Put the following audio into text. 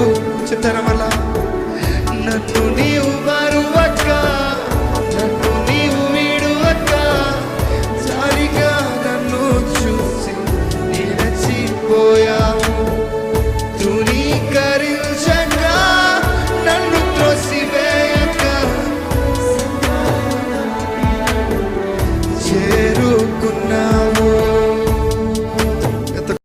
నీవు చెప్తారా మళ్ళా నన్ను నీవు మరువక్క నన్ను నీవు వీడువక్క నన్ను చూసి నిలచిపోయావు. తృణీకరించగా నన్ను త్రోసివేయక. చేరుకున్నా